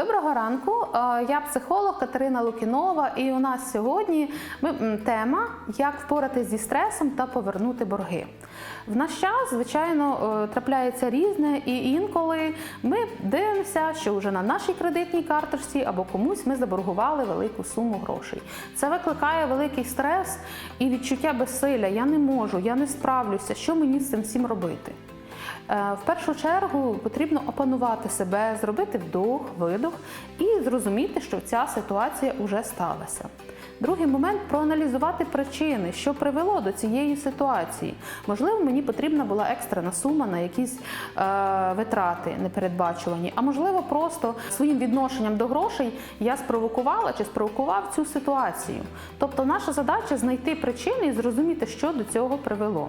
Доброго ранку. Е, Я психолог Катерина Лукінова, і у нас сьогодні тема як впоратись зі стресом та повернути борги. В наш час, звичайно, е, трапляється різне, і інколи ми дивимося, що вже на нашій кредитній карточці або комусь ми заборгували велику суму грошей. Це викликає великий стрес і відчуття безсилля. Я не можу, я не справлюся. Що мені з цим всім робити? Е, В першу чергу потрібно опанувати себе, зробити вдох, видох і зрозуміти, що ця ситуація вже сталася. Другий момент проаналізувати причини, що привело до цієї ситуації. Можливо, мені потрібна була екстрена сума на якісь е, витрати непередбачувані, а можливо, просто своїм відношенням до грошей я спровокувала чи спровокував цю ситуацію. Тобто, наша задача знайти причини і зрозуміти, що до цього привело.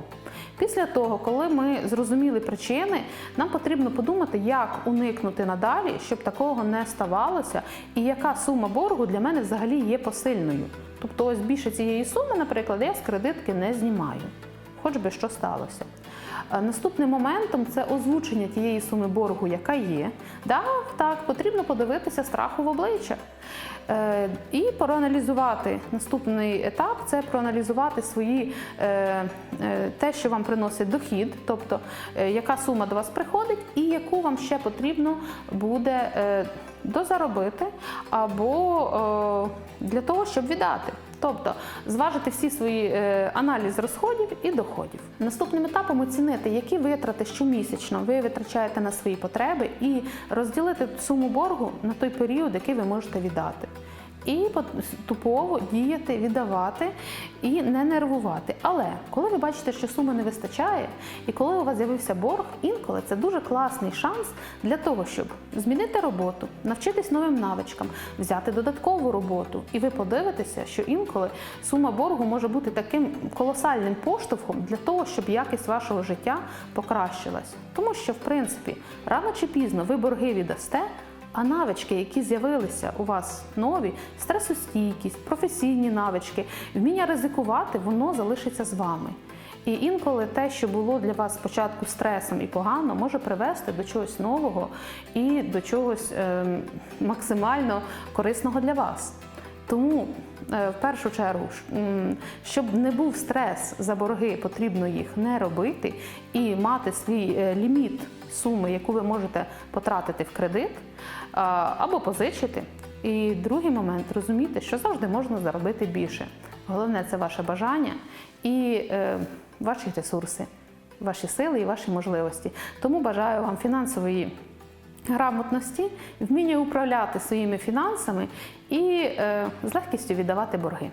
Після того, коли ми зрозуміли причини, нам потрібно подумати, як уникнути надалі, щоб такого не ставалося, і яка сума боргу для мене взагалі є посильною. Тобто, ось більше цієї суми, наприклад, я з кредитки не знімаю, хоч би що сталося. Е, Наступним моментом це озвучення тієї суми боргу, яка є. Да, так, потрібно подивитися страху в обличчя. Е, І проаналізувати наступний етап це проаналізувати свої е, те, що вам приносить дохід, тобто яка сума до вас приходить, і яку вам ще потрібно буде дозаробити або для того, щоб віддати. Тобто зважити всі свої е, аналіз розходів і доходів. Наступним етапом оцінити, які витрати щомісячно ви витрачаєте на свої потреби, і розділити суму боргу на той період, який ви можете віддати. І поступово діяти, віддавати і не нервувати. Але коли ви бачите, що суми не вистачає, і коли у вас з'явився борг, інколи це дуже класний шанс для того, щоб змінити роботу, навчитись новим навичкам, взяти додаткову роботу. І ви подивитеся, що інколи сума боргу може бути таким колосальним поштовхом для того, щоб якість вашого життя покращилась. Тому що, в принципі, рано чи пізно ви борги віддасте. А навички, які з'явилися у вас нові, стресостійкість, професійні навички, вміння ризикувати, воно залишиться з вами. І інколи те, що було для вас спочатку стресом і погано, може привести до чогось нового і до чогось е максимально корисного для вас. Тому е, в першу чергу, щоб не був стрес за борги, потрібно їх не робити і мати свій е, ліміт суми, яку ви можете потратити в кредит або позичити. І другий момент розуміти, що завжди можна заробити більше. Головне це ваше бажання і е, ваші ресурси, ваші сили і ваші можливості. Тому бажаю вам фінансової грамотності, вміння управляти своїми фінансами і е, з легкістю віддавати борги.